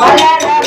வளர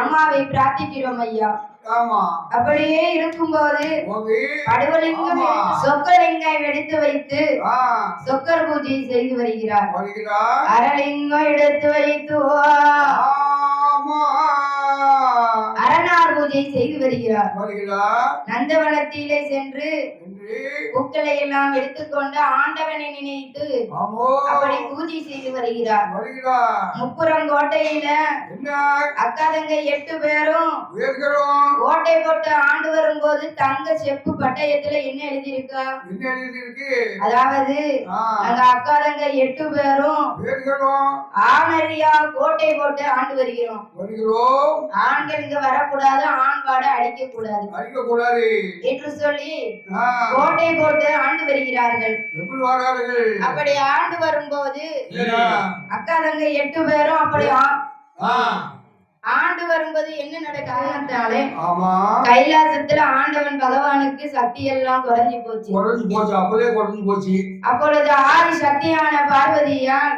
அம்மாவை பிரார்த்திக்கிறோம் ஐயா. அப்படியே இருக்கும்போது ஆமா. சொக்கலிங்கம் எடுத்து வைத்து சொக்கர் பூஜை செய்து வருகிறார். வருகிறா அரலிங்கம் எடுத்து வைத்து அரணார் பூஜை செய்து வருகிறார். வருகிறா நந்தவனத்திலே சென்று பூக்களை எல்லாம் எடுத்துக்கொண்டு ஆண்டவனை நினைத்து அப்படி பூஜை செய்து வருகிறார். வருகிறா முப்புறம் கோட்டையில அக்காதங்க எட்டு பேரும் கோட்டை போட்டு ஆண்டு வரும்போது தங்க செப்பு பட்டயத்துல என்ன எழுதியிருக்கா? அதாவது அங்க அக்காதங்க எட்டு பேரும் ஆணரியா கோட்டை போட்டு ஆண்டு வருகிறோம். ஆண்கள் இங்க வரக்கூடாது ஆண் பாட அடிக்க கூடாது அடிக்க கூடாது என்று சொல்லி கோட்டை போட்டு ஆண்டு வருகிறார்கள். அப்படி ஆண்டு வரும்போது ஏன்னா, அக்காதங்க எட்டு பேரும் அப்படி ஆண்டு வரும்போது என்ன நடக்காதனாலே ஆமா. கைலாசத்துல ஆண்டவன் பகவானுக்கு சக்தி எல்லாம் குறைஞ்சு போச்சு. குறைஞ்சு போச்சு. அப்பவே குறைஞ்சு போச்சு. அப்பொழுது ஆதி சக்தியான பார்வதியால்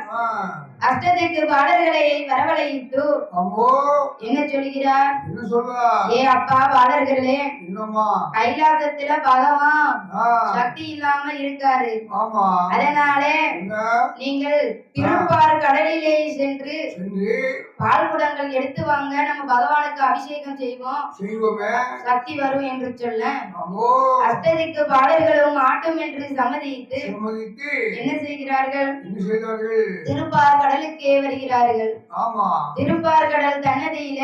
அஷ்டதிக்கு பாடல்களை வரவழைத்து அம்மோ! என்ன சொல்கிறார்? என்ன சொல்றா ஏ அப்பா பாடல்களே என்னம்மா? கைலாசத்துல பகவான் சக்தி இல்லாம இருக்காரு. ஆமா. அதனாலே நீங்கள் திருப்பார் கடலிலே சென்று பால் குடங்கள் எடுத்து வாங்க நம்ம பகவானுக்கு அபிஷேகம் செய்வோம். செய்வோமே. சக்தி வரும் என்று சொல்ல. அஷ்டதிக்கு பாடல்களும் ஆட்டும் என்று சம்மதித்து என்ன செய்கிறார்கள்? என்ன செய்தார்கள்? திருப்பார் கடலுக்கே வருகிறார்கள். ஆமா. திருப்பார் கடல் தன்னதியில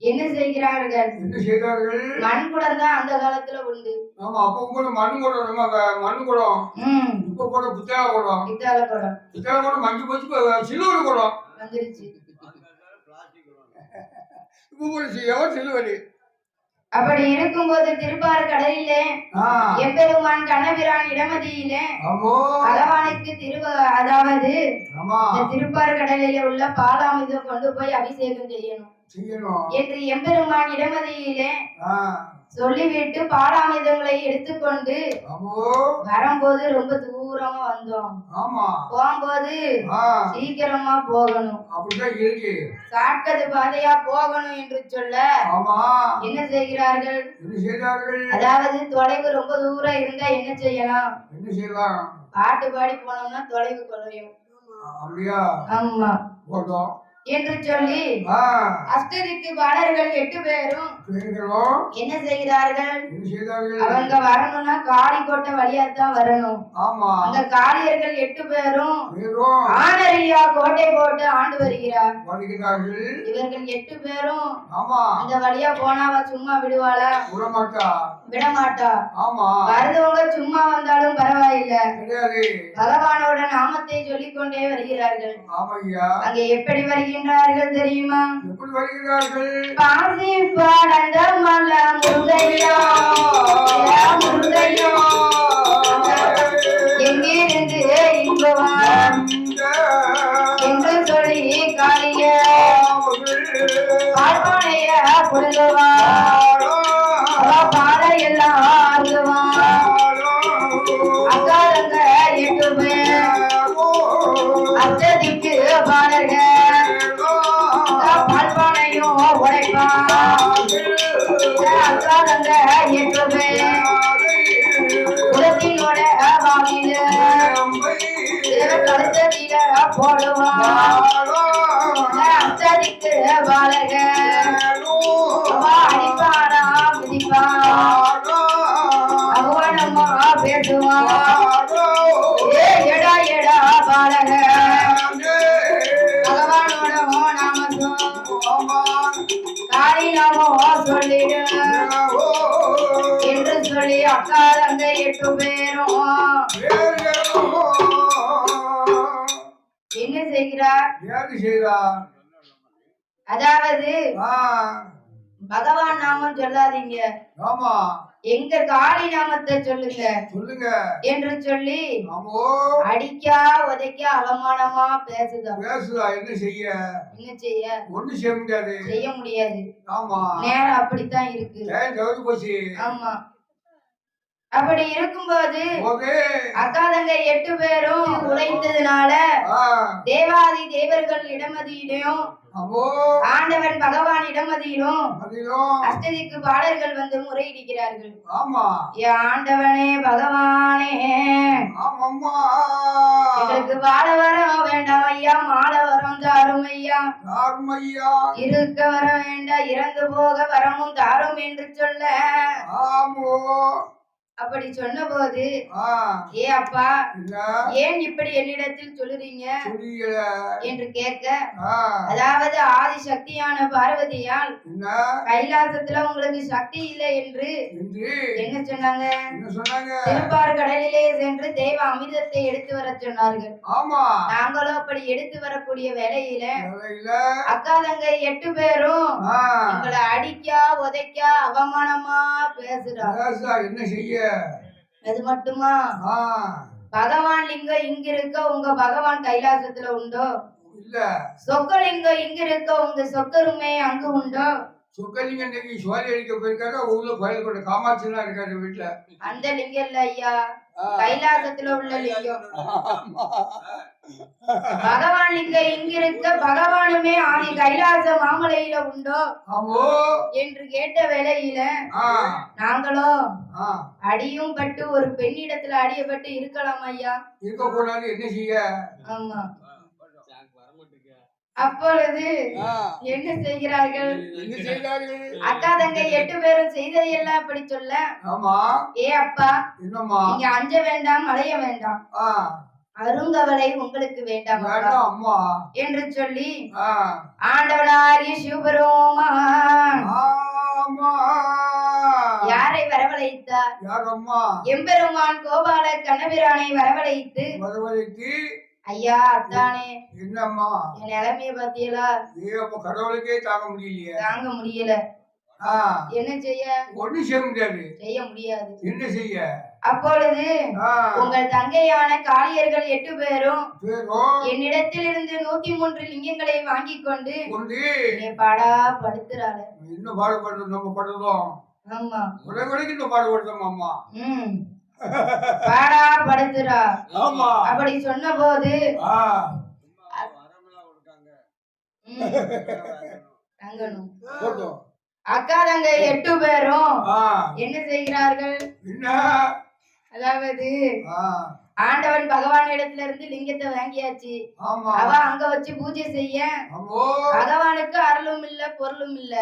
என்ன செய்கிறார்கள்? என்ன செய்தார்கள்? மண் குடம் தான் அந்த காலத்துல உண்டு. ஆமா அப்ப கூட மண் குடம் நம்ம மண் குடம் ம். இப்ப கூட புத்தக குடம். பித்தளை குடம். புத்தக குடம் மங்கி போச்சு சில்வர் குடம். வந்துருச்சு. இப்ப கூட எவர் சில்வர்? அப்படி இருக்கும்போது திருப்பார் கடலிலே எம்பெருமான் கண்ணபிரான் இடமதியிலே பகவானுக்கு திருவ அதாவது திருப்பார் கடலிலே உள்ள பாலாமிதம் கொண்டு போய் அபிஷேகம் செய்யணும். என்று எம்பெருமான் இடமதியிலே சொல்லிவிட்டு பாலாமிதங்களை எடுத்துக்கொண்டு வரும்போது ரொம்ப தூரமா வந்தோம். ஆமா. போகும்போது சீக்கிரமா போகணும். சாட்கது பாதையா போகணும் என்று சொல்ல ஆமா. என்ன செய்கிறார்கள்? அதாவது தொலைவு ரொம்ப தூரம் இருந்தா என்ன செய்யலாம்? என்ன செய்யலாம்? பாட்டு பாடி போனோம்னா தொலைவு குறையும் ஆமா. போட்டோம். என்று சொல்லி ஆ. அஷ்டதிக்கு பாடர்கள் எட்டு பேரும் என்ன செய்கிறார்கள்? அவங்க வரணும்னா காளிக்கோட்டை வழியா தான் வரணும். ஆமா. அந்த காளியர்கள் எட்டு பேரும் ஆனரியா கோட்டை போட்டு ஆண்டு வருகிறார். இவர்கள் எட்டு பேரும் ஆமா. அந்த வழியா போனாவா சும்மா விடுவாளா? விடமாட்டா. வருதவங்க சும்மா வந்தாலும் பரவாயில்ல. பகவானோட நாமத்தை சொல்லிக் கொண்டே வருகிறார்கள் அங்கே எப்படி வருகின்றார்கள் தெரியுமா? எப்படி வருகிறார்கள் பாசி பாடந்த மல முருகையா முருகையா எங்கிருந்து என்று சொல்லி காளிய புடுங்குவா அவ பாலை எல்லாம் அருகுவா அக்காலங்க எட்டு குலத்தினோட வாங்கில கழுத்ததில போடுவான். அத்ததிக்கு பாலர்கள் அடிப்பானா மிதிப்பான். அவனமா பேசுவான். ஏ எடா பாலக பகவானோட நாமம் நாமோ சொல்லிடு. என்ன செய்கிறார்? செய்தார் அதாவது பகவான் நாமம் சொல்லாதீங்க. ஆமா எங்க காளி நாமத்தை சொல்லுங்க. சொல்லுங்க என்று சொல்லி அடிக்கா உதைக்கா அவமானமா பேசுதா. பேசுதா என்ன செய்ய? என்ன செய்ய ஒண்ணு செய்ய முடியாது. செய்ய முடியாது ஆமா நேரம் அப்படித்தான் இருக்கு ஆமா. அப்படி இருக்கும்போது போது. அக்காதங்க எட்டு பேரும் உழைத்ததுனால தேவாதி தேவர்கள் இடமதியிலும் ஆண்டவன் பகவான் இடமதியிலும் அஷ்டதிக்கு பாடல்கள் வந்து முறையிடுகிறார்கள். ஆண்டவனே பகவானே. எங்களுக்கு வாழ வரம் வேண்டாம் ஐயா மாட வரம் தாரும் ஐயா. இருக்க வர வேண்டாம் இறந்து போக வரமும் தாரும் என்று சொல்ல. ஆமோ. அப்படி சொன்னபோது ஏ அப்பா ஏன் இப்படி என்னிடத்தில் சொல்லுறீங்க? என்று கேட்க அதாவது ஆதி சக்தியான பார்வதியால் கைலாசத்துல உங்களுக்கு சக்தி இல்லை என்று. என்ன சொன்னாங்க? திருப்பார் கடலிலே சென்று தேவ அமிர்தத்தை எடுத்து வர சொன்னார்கள். ஆமா. நாங்களும் அப்படி எடுத்து வரக்கூடிய வேலையில வேலையில அக்காதங்க எட்டு பேரும் எங்களை அடிக்கா உதைக்கா அவமானமா பேசுறா பேசுதா என்ன செய்ய? அது மட்டுமா பகவான் லிங்கம் இங்க இருக்க உங்க பகவான் கைலாசத்துல உண்டோ? இல்ல. சொக்கலிங்கம் இங்க இருக்க உங்க சொக்கருமே அங்கு உண்டோ? சொக்கலிங்க இன்னைக்கு சோழி அடிக்க போயிருக்காரு ஊர்ல கோயில் கொண்ட காமாட்சி தான் இருக்காரு வீட்டுல அந்த லிங்கம் இல்ல ஐயா. கைலாசத்துல உள்ள லிங்கம். பகவான் லிங்கம் இங்க இருக்க பகவானுமே ஆதி கைலாச மாமலையில உண்டோ? ஆமோ. என்று கேட்ட வேளையில நாங்களோ அடியும் பட்டு ஒரு பெண்ணிடத்துல அடியப்பட்டு இருக்கலாம் ஐயா. இருக்க கூடாது என்ன செய்ய? ஆமா. அப்பொழுது. என்ன செய்கிறார்கள்? என்ன செய்தார்கள் அக்கா தங்கை எட்டு பேரும் செய்ததையெல்லாம் அப்படி சொல்ல ஆமா. ஏ அப்பா என்னம்மா? நீங்க அஞ்ச வேண்டாம் அலைய வேண்டாம். அருங்கவலை உங்களுக்கு வேண்டாம் அம்மா. என்று சொல்லி ஆ. ஆண்டவனாகிய சிவபெருமான் ஆமா. யாரை வரவழைத்தார்? யார் அம்மா? எம்பெருமான் கோபால கண்ணபிரானை வரவழைத்து வரவழைத்து ஐயா அத்தானே என்னம்மா? என் நிலைமைய பாத்தீங்களா அப்ப கடவுளுக்கே தாங்க முடியலையே. தாங்க முடியல. என்ன செய்ய? ஒண்ணும் செய்ய முடியாது செய்ய முடியாது. என்ன செய்ய? அப்பொழுது உங்கள் தங்கையான காளியர்கள் எட்டு பேரும் பேரோ என்னிடத்தில் இருந்து நூத்தி மூன்று லிங்கங்களை வாங்கி கொண்டு என்னை பாடா படுத்துறாள் இன்னும் பாடுபடுறோம் நம்ம படுறோம் ஆமா. வரைக்கும் இன்னும் பாடுபடுறோம் அம்மா பாடா படுத்துறா ஆமா. அப்படி சொன்ன போது அக்கா தங்க எட்டு பேரும் ஆ. என்ன செய்கிறார்கள்? அதாவது ஆண்டவன் பகவான் இடத்துல இருந்து லிங்கத்தை வாங்கியாச்சு. அவ அங்க வச்சு பூஜை செய்ய. பகவானுக்கு அருளும் இல்ல பொருளும் இல்ல.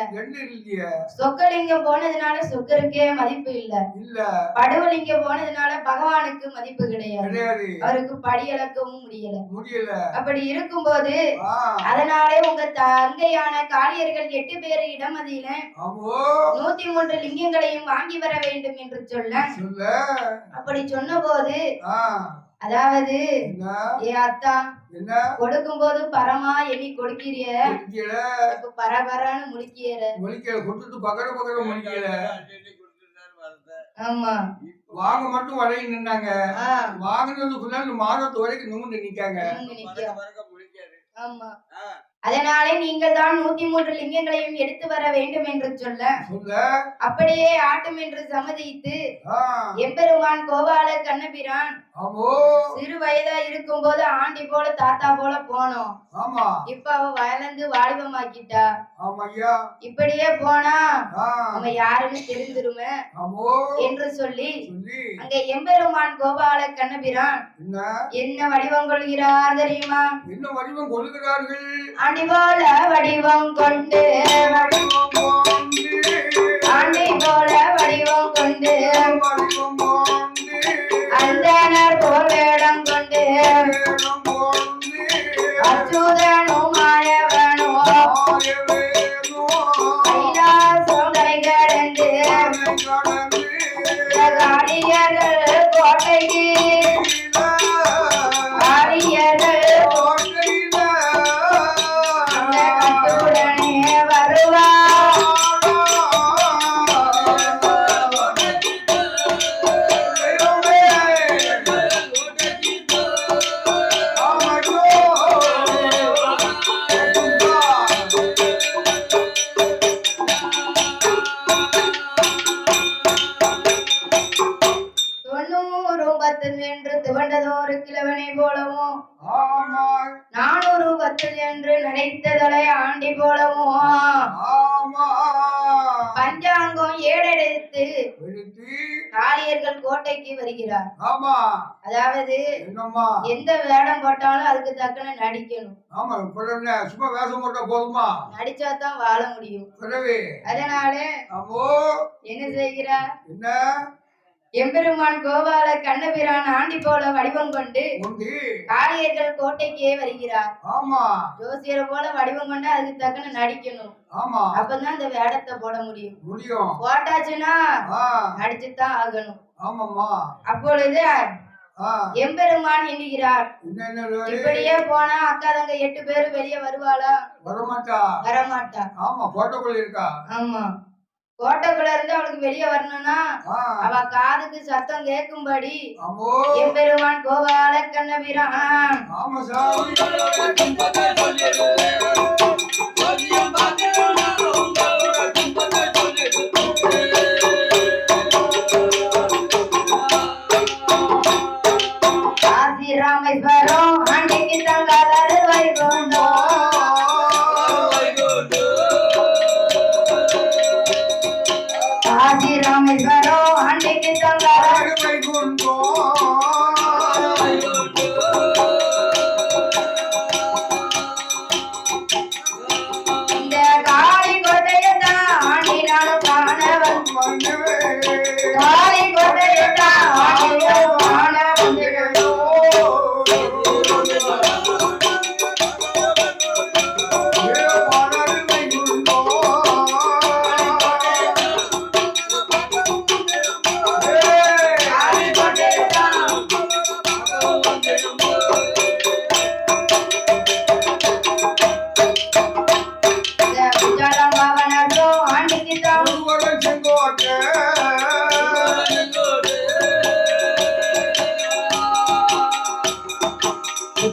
சொக்கலிங்கம் போனதுனால சொக்கருக்கே மதிப்பு இல்ல. இல்ல. படுவலிங்கம் போனதுனால பகவானுக்கு மதிப்பு கிடையாது. அவருக்கு படி இழக்கவும் முடியல. முடியல. அப்படி இருக்கும்போது அதனாலே உங்க தங்கையான காளியர்கள் எட்டு பேர் இடமதியில நூத்தி மூன்று லிங்கங்களையும் வாங்கி வர வேண்டும் என்று சொல்ல. அப்படி சொன்னபோது ஆ. அதாவது ஏ அத்தா என்ன? கொடுக்கும் போது பரமா எண்ணி கொடுக்கிறிய இப்ப பரபரன்னு முடிக்கிற முடிக்கல கொடுத்துட்டு பக்கட பக்கட முடிக்கல ஆமா. வாங்க மட்டும் வரைய நின்னாங்க. வாங்கினதுக்குள்ள மாதத்து வரைக்கும் நிமிந்து நிக்காங்க. ஆமா. அதனாலே நீங்கள் தான் நூத்தி மூன்று லிங்கங்களையும் எடுத்து வர வேண்டும் என்று சொல்ல. சொல்ல. அப்படியே ஆட்டும் என்று சம்மதித்து எம்பெருமான் கோபால கண்ணபிரான் சிறு வயதா இருக்கும்போது ஆண்டி போல தாத்தா போல போனோம். ஆமா. இப்ப அவ வளர்ந்து வாலிபமாக்கிட்டா. ஆமா ஐயா. இப்படியே போனா அவன் யாருன்னு தெரிஞ்சிருமே என்று சொல்லி அங்க எம்பெருமான் கோபால கண்ணபிரான் என்ன? வடிவம் கொள்கிறார் தெரியுமா? என்ன வடிவம் கொள்கிறார்கள்? ஆண்டி போல வடிவம் கொண்டு வடிவம் கொண்டு, ஆண்டி போல வடிவம் கொண்டு, காரியர்கள் கோட்டைக்கு அதாவது எந்த வேடம் போட்டாலும் அதுக்கு தக்கன நடிக்கணும். சும்மா வேஷம் போட்டா போதுமா? நடிச்சா தான் வாழ முடியும். அதனால என்ன செய்கிறார் என்ன? எம்பெருமான் கோபால கண்ணபிரான் ஆண்டி போல வடிவம் கொண்டு காளியர்கள் கோட்டைக்கே வருகிறார். ஆமா. ஜோசியரை போல வடிவம் கொண்டு அதுக்கு தக்கன நடிக்கணும். ஆமா. அப்பதான் இந்த வேடத்தை போட முடியும். முடியும். போட்டாச்சுன்னா நடிச்சுதான் ஆகணும். ஆமாம்மா. அப்பொழுது எம்பெருமான் எண்ணுகிறார்? இப்படியே போனா அக்கா தங்க எட்டு பேரும் வெளியே வருவாளா? வரமாட்டா? வரமாட்டா. ஆமா போட்டோக்குள்ள இருக்கா? ஆமா. கோட்டைக்குள்ள இருந்து அவளுக்கு வெளியே வரணும்னா அவ காதுக்கு சத்தம் கேட்கும்படி எம்பெருமான் கோபால கண்ணபிரான் ஆமா காசி ராமேஸ்வரம் ஆண்டிக்கு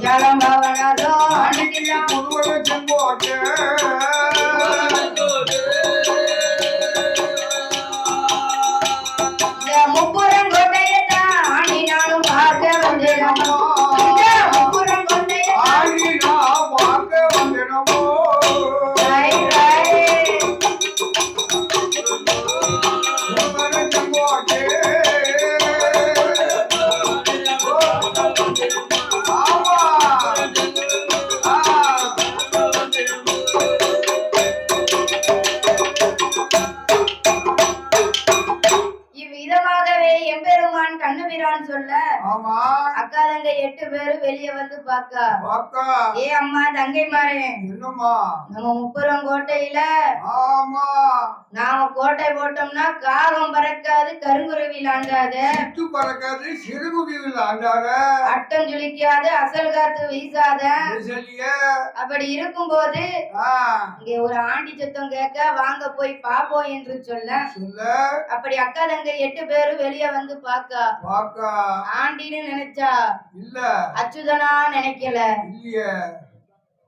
జలమవనదో అణిగిల మురుగుడు చెంబోచే வந்து பாக்கா. பாக்கா. ஏ அம்மா தங்கை மாறேன் என்னம்மா? நம்ம முப்புறம் கோட்டையில ஆமா. நாம கோட்டை போட்டோம்னா காகம் பறக்காது கருங்குருவி லாண்டாத சுத்து பறக்காது சிறுகுடியில் ஆண்டார அட்டம் ஜுளிக்காது அசல் காத்து வீசாத. அப்படி இருக்கும்போது ஆ. இங்க ஒரு ஆண்டி சத்தம் கேட்க வாங்க போய் பாப்போம் என்று சொல்ல. சொல்ல. அப்படி அக்கா தங்க எட்டு பேரும் வெளியே வந்து பாக்கா. பாக்கா. ஆண்டின்னு நினைச்சா. இல்ல. அச்சுதனா நினைக்கல. இல்லையே.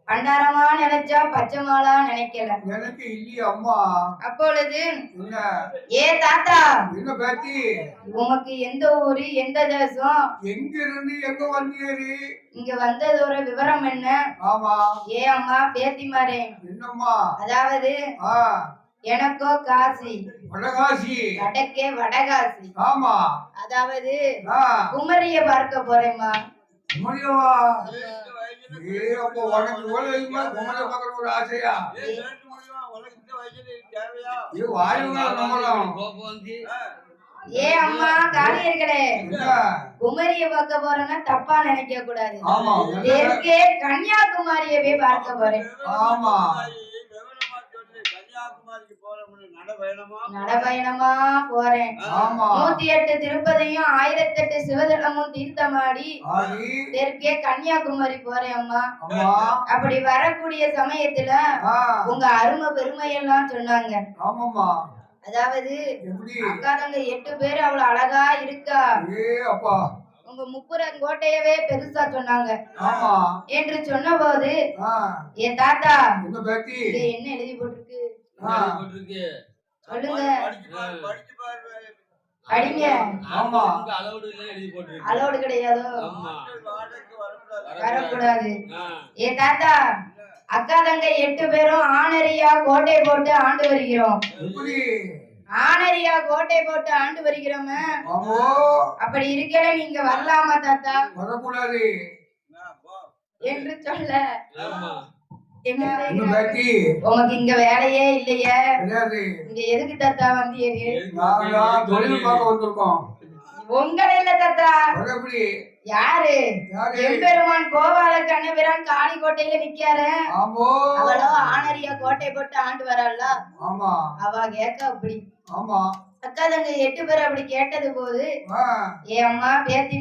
பண்டாரமா நினைச்சா பச்சை மாலா நினைக்கல. எனக்கு இல்லையே அம்மா. அப்பொழுது ஏ தாத்தா. என்ன பேத்தி உமக்கு எந்த ஊரு எந்த தேசம்? எங்க இருந்து எங்க வந்தீரு? இங்க வந்ததோட விவரம் என்ன? ஆமா. ஏ அம்மா பேத்திமாரே என்னம்மா? அதாவது ஆ. எனக்கோ காசி. வடகாசி. வடக்கே வடகாசி. ஆமா. அதாவது குமரிய பார்க்க போறேம்மா. முடியவா? ஏ அப்போ உனக்கு இவ்வளவு இருக்குமா குமர பார்க்கணும் ஒரு ஆசையா? இது வாயுங்க நம்மளும் ஏ அம்மா காளியர்களே என்ன குமரிய பார்க்க போறேன்னா தப்பா நினைக்க கூடாது கன்னியாகுமரியவே பார்க்க போறேன். ஆமா. நடபயணமா போறேன். ஆமா. நூத்தி எட்டு திருப்பதியும் ஆயிரத்தி எட்டு சிவதளமும் தீர்த்தமாடி தெற்கே கன்னியாகுமரி போறேன் அம்மா. அப்படி வரக்கூடிய சமயத்துல உங்க அருமை பெருமையெல்லாம் சொன்னாங்க. ஆமாம்மா. அதாவது எப்படி? அக்காதங்க எட்டு பேர் அவ்வளவு அழகா இருக்கா? ஏ அப்பா. உங்க முப்புறம் கோட்டையவே பெருசா சொன்னாங்க. ஆமா. என்று சொன்னபோது ஆ. என் தாத்தா என்ன பேத்தி? இது சொல்லுங்க. படிங்க. ஆமா. அலோடு கிடையாதோ. வரக்கூடாது. ஏ தாத்தா அக்கா தங்க எட்டு பேரும் ஆனரியா கோட்டை போட்டு ஆண்டு வருகிறோம். ஆனரியா கோட்டை போட்டு ஆண்டு வருகிறோமே. ஆமோ. அப்படி இருக்கல நீங்க வரலாமா தாத்தா? வரக்கூடாது. என்று சொல்ல. உமக்கு இங்க வேலையே இல்லையே. இங்க எதுக்கு தாத்தா வந்தீரு? தொழில் பார்க்க வந்திருக்கோம். உங்களை இல்ல தாத்தா. வர எப்படி? யாரு? எம்பெருமான் கோபால கண்ணபிரான் காளி கோட்டையில நிக்காரு அவளோ ஆனரியா கோட்டை போட்டு ஆண்டு வராள்ல ஆமா. அவ கேட்க அப்படி ஆமா. அக்கா தங்க எட்டு பேர் அப்படி கேட்டது போது ஏ அம்மா பேத்தி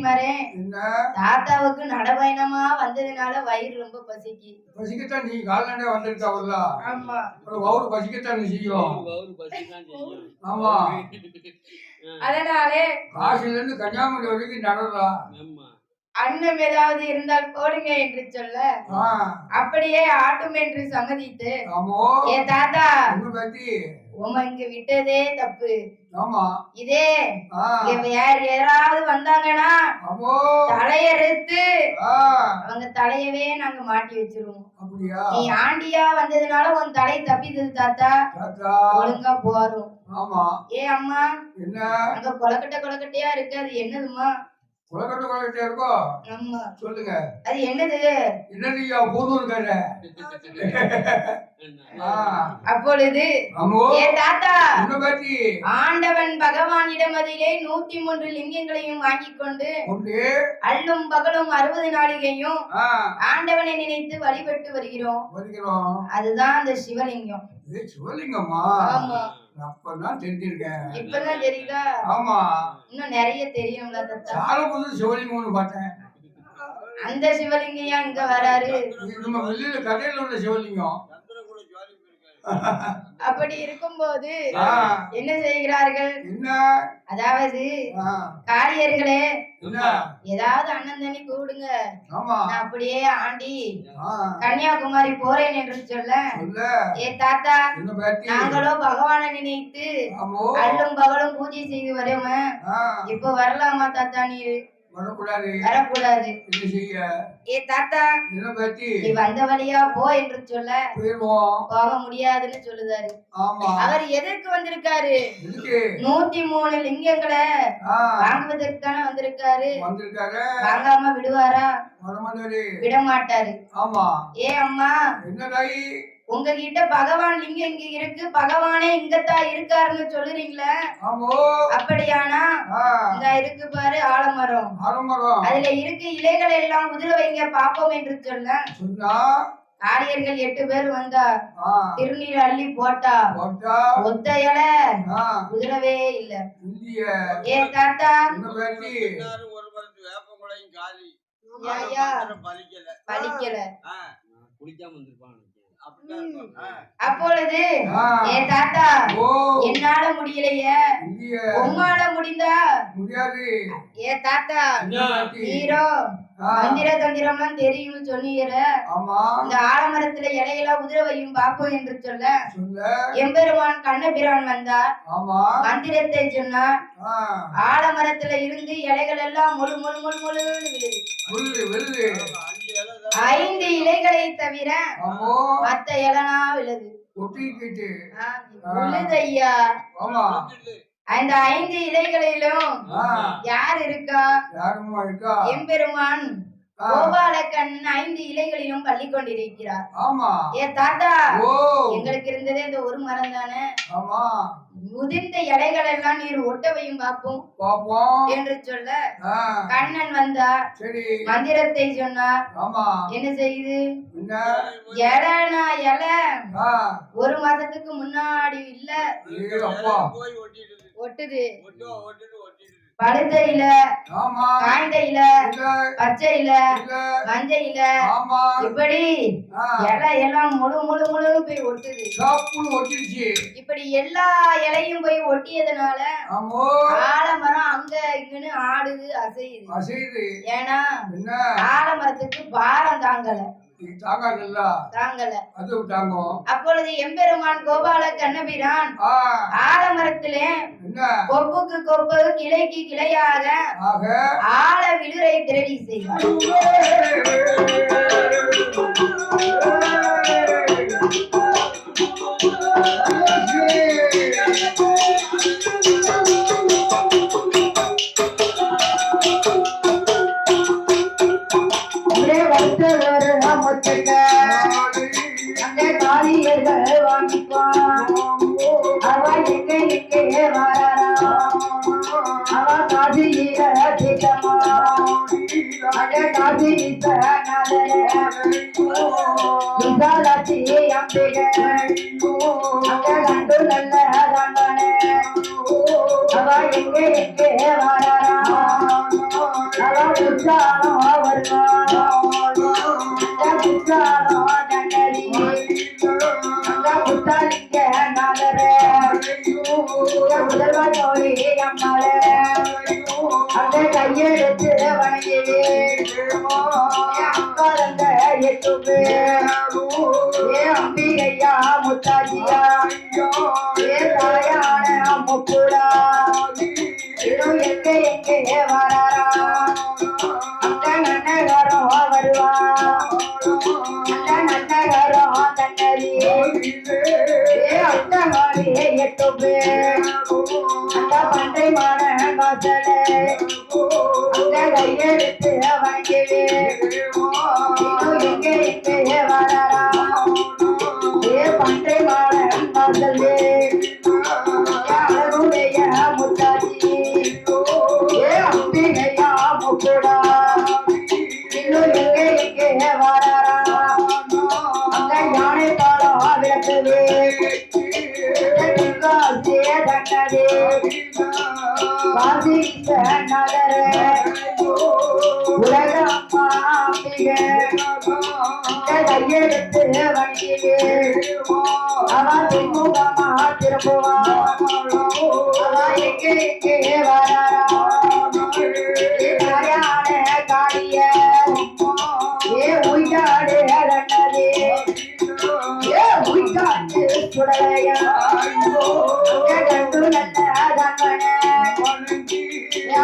என்ன? தாத்தாவுக்கு நடபயணமா வந்ததுனால வயிறு ரொம்ப பசிக்கு. பசிக்கத்தான் நீ கால்நடை வந்திருக்காவல்ல ஆமா. அப்புறம் வவுறு பசிக்கத்தான் நீ செய்யும். ஆமா. அதனாலே காசில இருந்து கன்னியாகுமரி வரைக்கும் நடந்தா அன்னம் ஏதாவது இருந்தால் போடுங்க என்று சொல்ல ஆ. அப்படியே ஆட்டும் என்று சம்மதித்து ஆமோ. ஏ தாத்தா என்ன பேத்தி உம இங்க விட்டதே தப்பு. ஆமா. இதே வேற யாராவது வந்தாங்கன்னா ஆ. அவங்க தலையவே நாங்க மாட்டி வச்சிருவோம். நீ ஆண்டியா வந்ததுனால உன் தலை தப்பித்தது தாத்தா. ஒழுங்கா போறோம். ஆமா. ஏ அம்மா என்ன? அங்க கொலக்கட்டை கொலக்கட்டையா இருக்கு. அது என்னதுமா இருக்கோ? சொல்லுங்க. அது என்னது? என்னடியா அப்பொழுது ஆமோ ஏ தாத்தா என்ன பேத்தி. ஆண்டவன் பகவானிடம் அதிலே நூத்தி மூன்று லிங்கங்களையும் வாங்கிக் கொண்டு அல்லும் பகலும் அறுபது நாளிகையும் ஆண்டவனை நினைத்து வழிபட்டு வருகிறோம். வருகிறோம். அதுதான் அந்த சிவலிங்கம்? ஆமா. அப்பதான் தெரிஞ்சிருக்கேன். இப்பதான் தெரியுதா? ஆமா. இன்னும் நிறைய தெரியும்ல தாத்தா சாலபுது சிவலிங்கம்னு பார்த்தேன். அந்த சிவலிங்கையா இங்க வராரு? நம்ம வெளியில கடையில உள்ள சிவலிங்கம். அப்படி இருக்கும்போது என்ன செய்கிறார்கள்? அதாவது காரியர்களே ஏதாவது அண்ணன் தண்ணி கூடுங்க. நான் அப்படியே ஆண்டி கன்னியாகுமரி போறேன் என்று சொல்ல ஏ தாத்தா நாங்களோ பகவானை நினைத்து அல்லும் பகலும் பூஜை செய்து வருமே இப்போ வரலாமா தாத்தா நீ வரக்கூடாது. வரக்கூடாது. செய்ய? ஏ தாத்தா என்ன பேத்தி? நீ வந்த வழியா போ என்று சொல்ல போயிருவோம். போக முடியாதுன்னு சொல்லுதாரு. ஆமா. அவர் எதற்கு வந்திருக்காரு? நூத்தி மூணு லிங்கங்களை ஆ, வாங்குவதற்கு தானே வந்திருக்காரு. வந்திருக்காரு. வாங்காம விடுவாரா? விட மாட்டாரு ஆமா. ஏ அம்மா என்ன உங்ககிட்ட பகவான் லிங்கம் இங்க இருக்கு பகவானே இங்கத்தான் இருக்காருன்னு சொல்லுறீங்களே? ஆமோ? அப்படியானா? இங்க இருக்கு பாரு ஆலமரம். ஆலமரம். அதுல இருக்க இலைகள் எல்லாம் உதிர வைங்க பாப்போம் என்று சொல்ல சொன்னா? காரியர்கள் எட்டு பேர் வந்தா திருநீர் அள்ளி போட்டா போட்டா? ஒத்த இலை ஆ, உதிரவே இல்ல. இந்திய. ஏ தாத்தா. பலிக்கல பலிக்கல குளிக்காம வந்திருப்பான். அப்பொழுது ஏ தாத்தா என்னால முடியலையே. உம்மால முடிந்தா? முடியாது. ஏ தாத்தா என்ன பேத்தி? நீரோ ஆ, மந்திர தந்திரம்லாம் தெரியும்னு சொன்னீர ஆமா. இந்த ஆலமரத்துல இலையெல்லாம் உதிரவையும் பார்ப்போம் என்று சொல்ல. எம்பெருமான் கண்ணபிரான் வந்தார். ஆமா. மந்திரத்தை சொன்னார். ஆ, ஆலமரத்துல இருந்து இலைகள் எல்லாம் முழு முழு முழு முழுன்னு விழுது. ஐந்து இலைகளை தவிர மத்த இலனா விழுது. ஒட்டிக்கிட்டு ஆ, விழுது ஐயா ஆமா. அந்த ஐந்து இலைகளிலும் யார் இருக்கா? யாருமா இருக்கா? எம்பெருமான். ஆ, கோபாலக்கண் ஐந்து இலைகளிலும் பள்ளி கொண்டிருக்கிறார் ஆமா. ஏ தாத்தா ஓ. எங்களுக்கு இருந்ததே இந்த ஒரு மரம் தானே? ஆமா. முதிர்ந்த இலைகள் எல்லாம் நீர் ஒட்டவையும் பார்ப்போம் பாப்போம் என்று சொல்ல கண்ணன் வந்தார் சரி. மந்திரத்தை சொன்னார் ஆமா. என்ன செய்யுது? என்ன? இலைனா இலை ஒரு மாசத்துக்கு முன்னாடி இல்ல. ஒட்டுது. பழுத்த இல காய்ந்த இல பச்சை இல மஞ்சள் இல இப்படி இலை எல்லாம் முழு முழு முழுன்னு போய் ஒட்டுது. ஒட்டிருச்சு. இப்படி எல்லா இலையும் போய் ஒட்டியதுனால ஆலமரம் அங்க இங்கன்னு ஆடுது அசையுது. அசைது ஏன்னா ஆலமரத்துக்கு பாரம் தாங்கல. இது தாங்காதுல்ல தாங்கல அது தாங்கும் அப்பொழுது எம்பெருமான் கோபால கண்ணபிரான் ஆலமரத்திலே கொப்புக்கு கொப்பு கிளைக்கு கிளையாக ஆழ விழுரை திரடி செய்வார் ஒரே விசாலாட்சி அம்பிகை அந்த கண்டு நல்ல தாண்டனே அவ எங்க எங்கே வராரா அவ உற்சாகம் வருவான் அந்த தண்டரி அந்த புத்தாலிங்க நாதரே முதல்வா தோழி அம்மாளே எட்டு பேர் ஏ அம்பிகையா முத்தாஜியா ஏ தாயான முக்குடா இன்னும் எங்க எங்கே வராரா அந்த நன்னகரம் வருவா அந்த நன்னகரம் தன்னதி ஏ அந்த காலி எட்டு பேர் அந்த பண்டை மான காசலே அந்த கையெடுத்து வணங்கிவே மான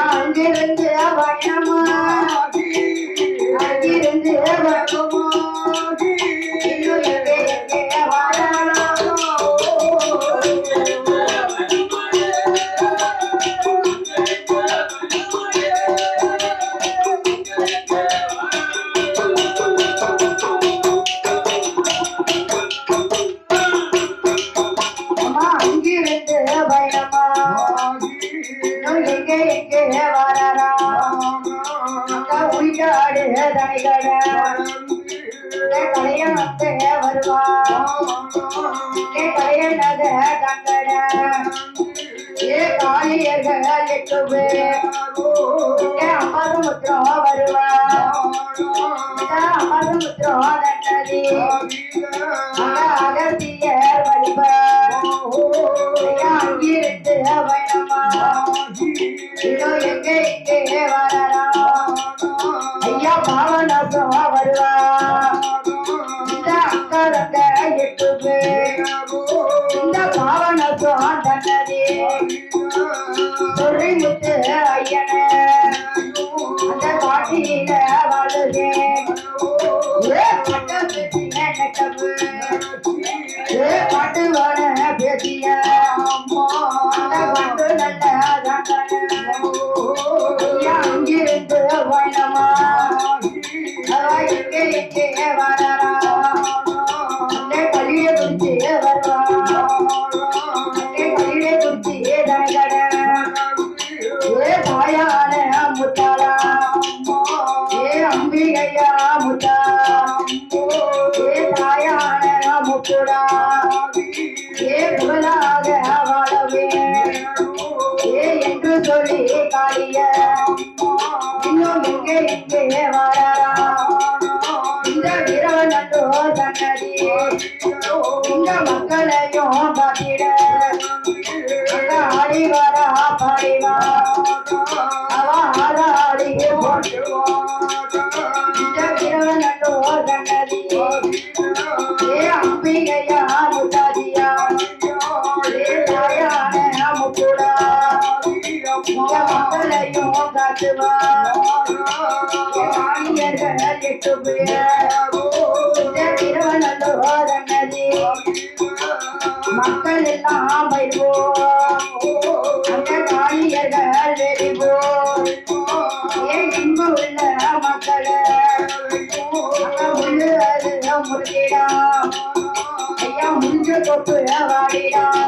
அங்கிருந்து பயணமா அமரமுத்திரம் தன்னதி அங்க அகத்தியர் வழிப அங்கிருந்து பயணமா இன்னும் எங்கே எங்கே வராரா ಗಿಟ್ಟುಗೆ ತಿರುವನಲ್ಲು ಹೋದ ನದಿ மக்களெல்லாம் எல்லாம் வருவோம் அந்த காளியர்கள் வெறிவோம் ஏன் இன்பு உள்ள மக்களை உள்ளது முருகிடம் ஐயா முடிஞ்ச கொப்பு வாடிடம்